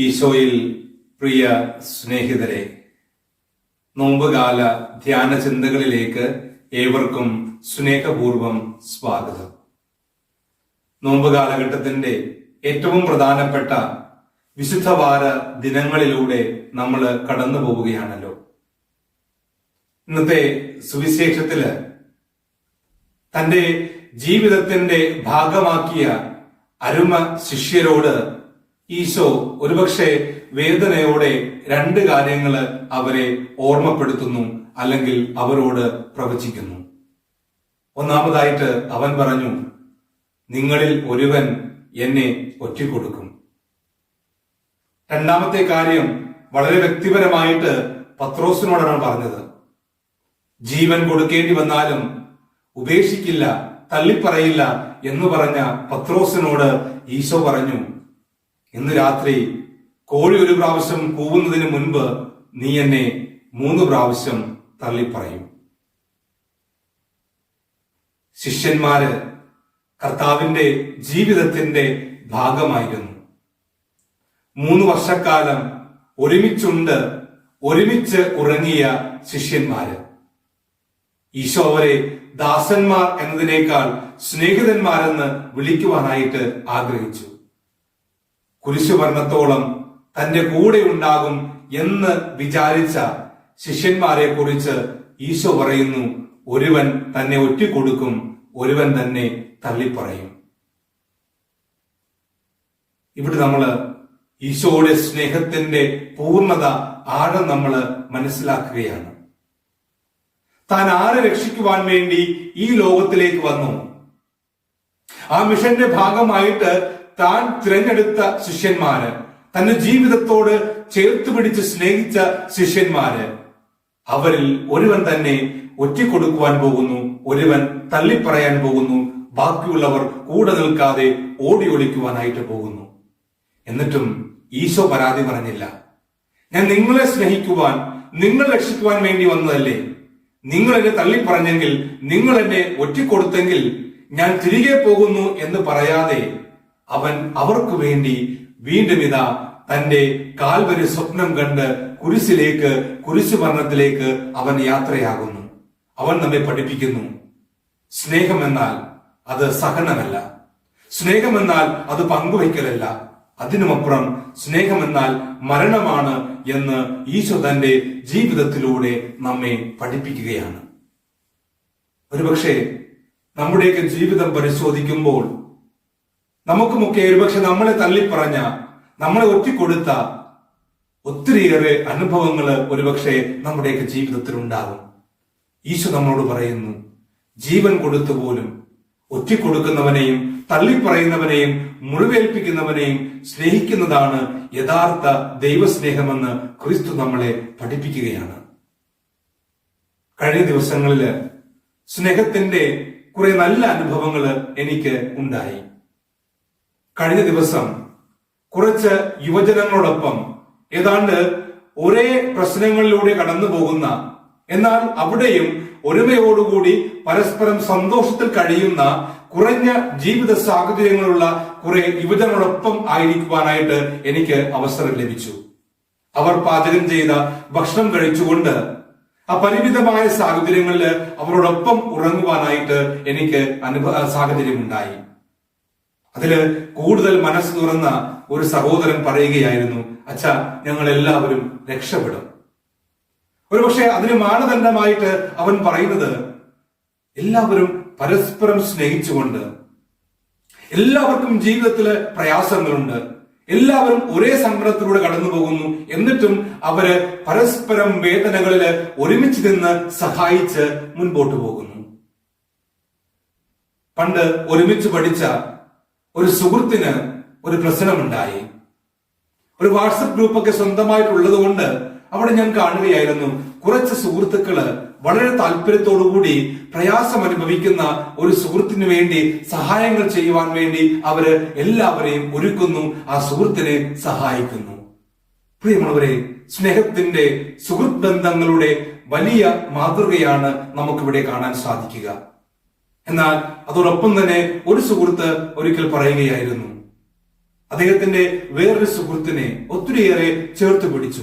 ഈശോയിൽ പ്രിയ സ്നേഹിതരെ നോമ്പുകാല ധ്യാന ചിന്തകളിലേക്ക് ഏവർക്കും സ്നേഹപൂർവം സ്വാഗതം. നോമ്പ് കാലഘട്ടത്തിന്റെ ഏറ്റവും പ്രധാനപ്പെട്ട വിശുദ്ധവാര ദിനങ്ങളിലൂടെ നമ്മൾ കടന്നു പോവുകയാണല്ലോ ഇന്നത്തെ സുവിശേഷത്തിൽ തന്റെ ജീവിതത്തിന്റെ ഭാഗമാക്കിയ അരുമ ശിഷ്യരോട് ഈശോ ഒരുപക്ഷെ വേദനയോടെ രണ്ട് കാര്യങ്ങൾ അവരെ ഓർമ്മപ്പെടുത്തുന്നു അല്ലെങ്കിൽ അവരോട് പ്രവചിക്കുന്നു. ഒന്നാമതായിട്ട് അവൻ പറഞ്ഞു നിങ്ങളിൽ ഒരുവൻ എന്നെ ഒറ്റിക്കൊടുക്കും. രണ്ടാമത്തെ കാര്യം വളരെ വ്യക്തിപരമായിട്ട് പത്രോസിനോടാണ് പറഞ്ഞത്. ജീവൻ കൊടുക്കേണ്ടി വന്നാലും ഉപേക്ഷിക്കില്ല തള്ളിപ്പറയില്ല എന്ന് പറഞ്ഞ പത്രോസിനോട് ഈശോ പറഞ്ഞു ഇന്ന് രാത്രി കോഴി ഒരു പ്രാവശ്യം കൂവുന്നതിന് മുൻപ് നീ എന്നെ മൂന്ന് പ്രാവശ്യം തള്ളിപ്പറയും. ശിഷ്യന്മാര് കർത്താവിന്റെ ജീവിതത്തിന്റെ ഭാഗമായിരുന്നു. മൂന്ന് വർഷക്കാലം ഒരുമിച്ചുണ്ട് ഒരുമിച്ച് ഉറങ്ങിയ ശിഷ്യന്മാര്. ഈശോ അവരെ ദാസന്മാർ എന്നതിനേക്കാൾ സ്നേഹിതന്മാരെന്ന് വിളിക്കുവാനായിട്ട് ആഗ്രഹിച്ചു. കുരിശുവർണത്തോളം തന്റെ കൂടെ ഉണ്ടാകും എന്ന് വിചാരിച്ച ശിഷ്യന്മാരെ കുറിച്ച് ഈശോ പറയുന്നു ഒരുവൻ തന്നെ ഒറ്റിക്കൊടുക്കും ഒരുവൻ തന്നെ തള്ളിപ്പറയും. ഇവിടെ നമ്മൾ ഈശോയുടെ സ്നേഹത്തിന്റെ പൂർണത ആഴം നമ്മൾ മനസ്സിലാക്കുകയാണ്. താൻ ആരെ രക്ഷിക്കുവാൻ വേണ്ടി ഈ ലോകത്തിലേക്ക് വന്നു? ആ മിഷന്റെ ഭാഗമായിട്ട് താൻ തിരഞ്ഞെടുത്ത ശിഷ്യന്മാര് തന്റെ ജീവിതത്തോട് ചേർത്ത് പിടിച്ച് സ്നേഹിച്ച ശിഷ്യന്മാര്. അവരിൽ ഒരുവൻ തന്നെ ഒറ്റിക്കൊടുക്കുവാൻ പോകുന്നു ഒരുവൻ തള്ളിപ്പറയാൻ പോകുന്നു ബാക്കിയുള്ളവർ കൂടെ നിൽക്കാതെ ഓടി ഒളിക്കുവാനായിട്ട് പോകുന്നു. എന്നിട്ടും ഈശോ പരാതി പറഞ്ഞില്ല. ഞാൻ നിങ്ങളെ സ്നേഹിക്കുവാൻ നിങ്ങൾ രക്ഷിക്കുവാൻ വേണ്ടി വന്നതല്ലേ? നിങ്ങൾ എന്നെ തള്ളിപ്പറഞ്ഞെങ്കിൽ നിങ്ങൾ എന്നെ ഒറ്റിക്കൊടുത്തെങ്കിൽ ഞാൻ തിരികെ പോകുന്നു എന്ന് പറയാതെ അവൻ അവർക്ക് വേണ്ടി വീണ്ടും ഇതാ തന്റെ കാൽവരി സ്വപ്നം കണ്ട് കുരിശിലേക്ക് കുരിശു മരണത്തിലേക്ക് അവൻ യാത്രയാകുന്നു. അവൻ നമ്മെ പഠിപ്പിക്കുന്നു. സ്നേഹമെന്നാൽ അത് സഹനമല്ല. സ്നേഹമെന്നാൽ അത് പങ്കുവയ്ക്കലല്ല. അതിനുമപ്പുറം സ്നേഹമെന്നാൽ മരണമാണ് എന്ന് ഈശോ തന്റെ ജീവിതത്തിലൂടെ നമ്മെ പഠിപ്പിക്കുകയാണ്. ഒരുപക്ഷെ നമ്മുടെയൊക്കെ ജീവിതം പരിശോധിക്കുമ്പോൾ നമുക്കുമൊക്കെ ഒരുപക്ഷെ നമ്മളെ തള്ളിപ്പറഞ്ഞ നമ്മളെ ഒറ്റിക്കൊടുത്ത ഒത്തിരിയേറെ അനുഭവങ്ങൾ ഒരുപക്ഷെ നമ്മുടെയൊക്കെ ജീവിതത്തിൽ ഉണ്ടാകും ഈശോ നമ്മളോട് പറയുന്നു ജീവൻ കൊടുത്തു പോലും ഒറ്റിക്കൊടുക്കുന്നവനെയും തള്ളിപ്പറയുന്നവനെയും മുറിവേൽപ്പിക്കുന്നവനെയും സ്നേഹിക്കുന്നതാണ് യഥാർത്ഥ ദൈവസ്നേഹമെന്ന് ക്രിസ്തു നമ്മളെ പഠിപ്പിക്കുകയാണ്. കഴിഞ്ഞ ദിവസങ്ങളിൽ സ്നേഹത്തിന്റെ കുറെ നല്ല അനുഭവങ്ങൾ എനിക്ക് ഉണ്ടായി. കഴിഞ്ഞ ദിവസം കുറച്ച് യുവജനങ്ങളോടൊപ്പം ഏതാണ്ട് ഒരേ പ്രശ്നങ്ങളിലൂടെ കടന്നു പോകുന്ന എന്നാൽ അവിടെയും ഒരുമയോടുകൂടി പരസ്പരം സന്തോഷത്തിൽ കഴിയുന്ന കുറഞ്ഞ ജീവിത സാഹചര്യങ്ങളുള്ള കുറെ യുവജനങ്ങളോടൊപ്പം ആയിരിക്കുവാനായിട്ട് എനിക്ക് അവസരം ലഭിച്ചു. അവർ പാചകം ചെയ്ത ഭക്ഷണം കഴിച്ചുകൊണ്ട് പരിമിതമായ സാഹചര്യങ്ങളിൽ അവരോടൊപ്പം ഉറങ്ങുവാനായിട്ട് എനിക്ക് അനുഭവ സാഹചര്യമുണ്ടായി. അതിൽ കൂടുതൽ മനസ്സ് തുറന്ന ഒരു സഹോദരൻ പറയുകയായിരുന്നു അച്ഛ ഞങ്ങൾ എല്ലാവരും രക്ഷപ്പെടും. ഒരുപക്ഷെ അതിന് മാനദണ്ഡമായിട്ട് അവൻ പറയുന്നത് എല്ലാവരും പരസ്പരം സ്നേഹിച്ചുകൊണ്ട് എല്ലാവർക്കും ജീവിതത്തിൽ പ്രയാസങ്ങളുണ്ട് എല്ലാവരും ഒരേ സങ്കടത്തിലൂടെ കടന്നു പോകുന്നു എന്നിട്ടും അവർ പരസ്പരം വേദനകളിൽ ഒരുമിച്ച് നിന്ന് സഹായിച്ച് മുൻപോട്ട് പോകുന്നു. പണ്ട് ഒരുമിച്ച് പഠിച്ച ഒരു സുഹൃത്തിന് ഒരു പ്രശ്നമുണ്ടായി. ഒരു വാട്സപ്പ് ഗ്രൂപ്പൊക്കെ സ്വന്തമായിട്ടുള്ളത് കൊണ്ട് അവിടെ ഞാൻ കാണുകയായിരുന്നു. കുറച്ച് സുഹൃത്തുക്കൾ വളരെ താല്പര്യത്തോടുകൂടി പ്രയാസം അനുഭവിക്കുന്ന ഒരു സുഹൃത്തിന് വേണ്ടി സഹായങ്ങൾ ചെയ്യുവാൻ വേണ്ടി അവർ എല്ലാവരെയും ഒരുക്കുന്നു ആ സുഹൃത്തിനെ സഹായിക്കുന്നു. പ്രിയമുള്ളവരെ സ്നേഹത്തിന്റെ സുഹൃത്ത് ബന്ധങ്ങളുടെ വലിയ മാതൃകയാണ് നമുക്കിവിടെ കാണാൻ സാധിക്കുക. എന്നാൽ അതോടൊപ്പം തന്നെ ഒരു സുഹൃത്ത് ഒരിക്കൽ പറയുകയായിരുന്നു. അദ്ദേഹത്തിന്റെ വേറൊരു സുഹൃത്തിനെ ഒത്തിരിയേറെ ചേർത്ത് പിടിച്ചു.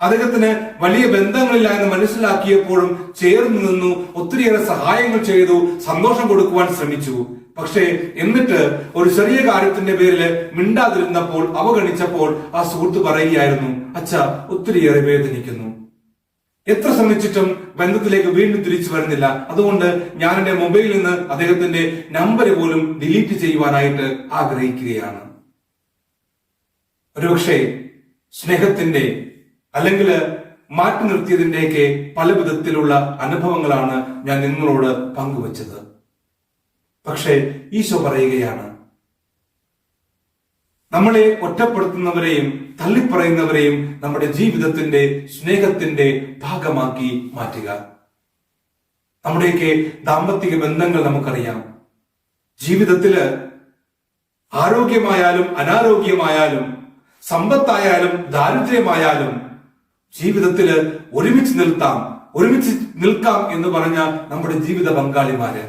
അദ്ദേഹത്തിന് വലിയ ബന്ധങ്ങളില്ല എന്ന് മനസ്സിലാക്കിയപ്പോഴും ചേർന്ന് നിന്നു ഒത്തിരിയേറെ സഹായങ്ങൾ ചെയ്തു സന്തോഷം കൊടുക്കുവാൻ ശ്രമിച്ചു. പക്ഷേ എന്നിട്ട് ഒരു ചെറിയ കാര്യത്തിന്റെ പേരിൽ മിണ്ടാതിരുന്നപ്പോൾ അവഗണിച്ചപ്പോൾ ആ സുഹൃത്ത് പറയുകയായിരുന്നു അച്ഛ ഒത്തിരിയേറെ വേദനിക്കുന്നു. എത്ര ശ്രമിച്ചിട്ടും ബന്ധത്തിലേക്ക് വീണ്ടും തിരിച്ചു വരുന്നില്ല. അതുകൊണ്ട് ഞാൻ എന്റെ മൊബൈലിൽ നിന്ന് അദ്ദേഹത്തിന്റെ നമ്പർ പോലും ഡിലീറ്റ് ചെയ്യുവാനായിട്ട് ആഗ്രഹിക്കുകയാണ്. ഒരുപക്ഷെ സ്നേഹത്തിന്റെ അല്ലെങ്കിൽ മാറ്റി നിർത്തിയതിന്റെയൊക്കെ പല വിധത്തിലുള്ള അനുഭവങ്ങളാണ് ഞാൻ നിങ്ങളോട് പങ്കുവച്ചത്. പക്ഷേ ഈശോ പറയുകയാണ് നമ്മളെ ഒറ്റപ്പെടുത്തുന്നവരെയും തള്ളിപ്പറയുന്നവരെയും നമ്മുടെ ജീവിതത്തിന്റെ സ്നേഹത്തിന്റെ ഭാഗമാക്കി മാറ്റുക. നമ്മുടെയൊക്കെ ദാമ്പത്തിക ബന്ധങ്ങൾ നമുക്കറിയാം. ജീവിതത്തിൽ ആരോഗ്യമായാലും അനാരോഗ്യമായാലും സമ്പത്തായാലും ദാരിദ്ര്യമായാലും ജീവിതത്തിൽ ഒരുമിച്ച് നിൽക്കാം ഒരുമിച്ച് നിൽക്കാം എന്ന് പറഞ്ഞ നമ്മുടെ ജീവിത പങ്കാളിമാര്.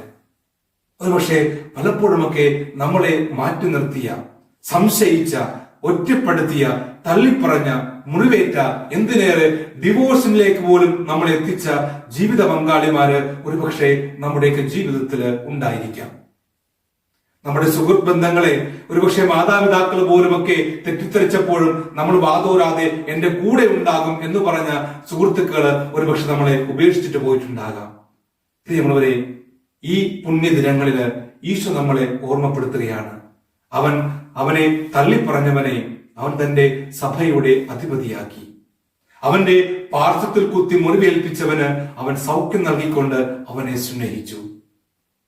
ഒരുപക്ഷെ പലപ്പോഴുമൊക്കെ നമ്മളെ മാറ്റി നിർത്തിയ സംശയിച്ച ഒറ്റപ്പെടുത്തിയ തള്ളിപ്പറഞ്ഞ മുറിവേറ്റ എന്തിനേറെ ഡിവോഴ്സിനിലേക്ക് പോലും നമ്മൾ എത്തിച്ച ജീവിത പങ്കാളിമാര് ഒരുപക്ഷെ നമ്മുടെയൊക്കെ ജീവിതത്തിൽ ഉണ്ടായിരിക്കാം. നമ്മുടെ സുഹൃത്ത് ബന്ധങ്ങളെ ഒരുപക്ഷെ മാതാപിതാക്കൾ പോലുമൊക്കെ തെറ്റിദ്ധരിച്ചപ്പോഴും നമ്മൾ വാതോരാതെ എന്റെ കൂടെ ഉണ്ടാകും എന്ന് പറഞ്ഞ സുഹൃത്തുക്കൾ ഒരുപക്ഷെ നമ്മളെ ഉപേക്ഷിച്ചിട്ട് പോയിട്ടുണ്ടാകാം. പ്രിയമുള്ളവരെ ഈ പുണ്യദിനങ്ങളിൽ ഈശോ നമ്മളെ ഓർമ്മപ്പെടുത്തുകയാണ്. അവൻ അവനെ തള്ളിപ്പറഞ്ഞവനെ അവൻ തന്റെ സഭയുടെ അധിപതിയാക്കി. അവന്റെ പാർശ്വത്തിൽ കുത്തി മുറിവേൽപ്പിച്ചവന് അവൻ സൗഖ്യം നൽകിക്കൊണ്ട് അവനെ സ്നേഹിച്ചു.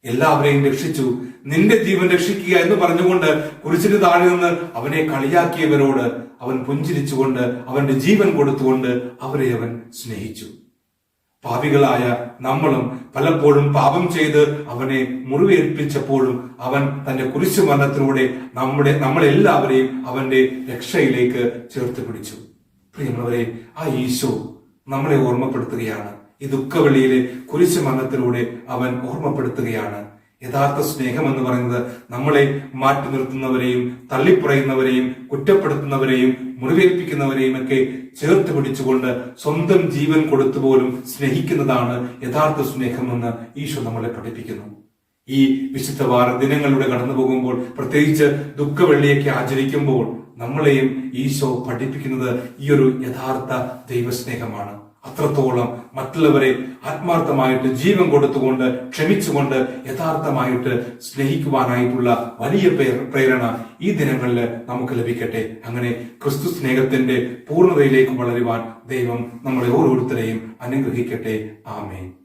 എല്ലാവരെയും രക്ഷിച്ചു. നിന്റെ ജീവൻ രക്ഷിക്കുക എന്ന് പറഞ്ഞുകൊണ്ട് കുരിശിന് താഴെ നിന്ന് അവനെ കളിയാക്കിയവരോട് അവൻ പുഞ്ചിരിച്ചുകൊണ്ട് അവന്റെ ജീവൻ കൊടുത്തുകൊണ്ട് അവരെ അവൻ സ്നേഹിച്ചു. പാപികളായ നമ്മളും പലപ്പോഴും പാപം ചെയ്ത് അവനെ മുറിവേൽപ്പിച്ചപ്പോഴും അവൻ തന്റെ കുരിശു മരണത്തിലൂടെ നമ്മുടെ നമ്മളെല്ലാവരെയും അവന്റെ രക്ഷയിലേക്ക് ചേർത്ത് പിടിച്ചു. പ്രിയമുള്ളവരെ ആ ഈശോ നമ്മളെ ഓർമ്മപ്പെടുത്തുകയാണ്. ഈ ദുഃഖവെള്ളിയിലെ കുരിശു മരണത്തിലൂടെ അവൻ ഓർമ്മപ്പെടുത്തുകയാണ്. യഥാർത്ഥ സ്നേഹം എന്ന് പറയുന്നത് നമ്മളെ മാറ്റി നിർത്തുന്നവരെയും തള്ളിപ്പറയുന്നവരെയും കുറ്റപ്പെടുത്തുന്നവരെയും മുറിവേൽപ്പിക്കുന്നവരെയും ഒക്കെ ചേർത്ത് പിടിച്ചുകൊണ്ട് സ്വന്തം ജീവൻ കൊടുത്തുപോലും സ്നേഹിക്കുന്നതാണ് യഥാർത്ഥ സ്നേഹമെന്ന് ഈശോ നമ്മളെ പഠിപ്പിക്കുന്നു. ഈ വിശുദ്ധ വാര ദിനങ്ങളിലൂടെ കടന്നു പോകുമ്പോൾ പ്രത്യേകിച്ച് ദുഃഖവെള്ളിയൊക്കെ ആചരിക്കുമ്പോൾ നമ്മളെയും ഈശോ പഠിപ്പിക്കുന്നത് ഈ ഒരു യഥാർത്ഥ ദൈവസ്നേഹമാണ്. അത്രത്തോളം മറ്റുള്ളവരെ ആത്മാർത്ഥമായിട്ട് ജീവൻ കൊടുത്തുകൊണ്ട് ക്ഷമിച്ചുകൊണ്ട് യഥാർത്ഥമായിട്ട് സ്നേഹിക്കുവാനായിട്ടുള്ള വലിയ പ്രേ- പ്രേരണ ഈ ദിനങ്ങളിൽ നമുക്ക് ലഭിക്കട്ടെ. അങ്ങനെ ക്രിസ്തു സ്നേഹത്തിന്റെ പൂർണതയിലേക്ക് വളരുവാൻ ദൈവം നമ്മളെ ഓരോരുത്തരെയും അനുഗ്രഹിക്കട്ടെ. ആമേൻ.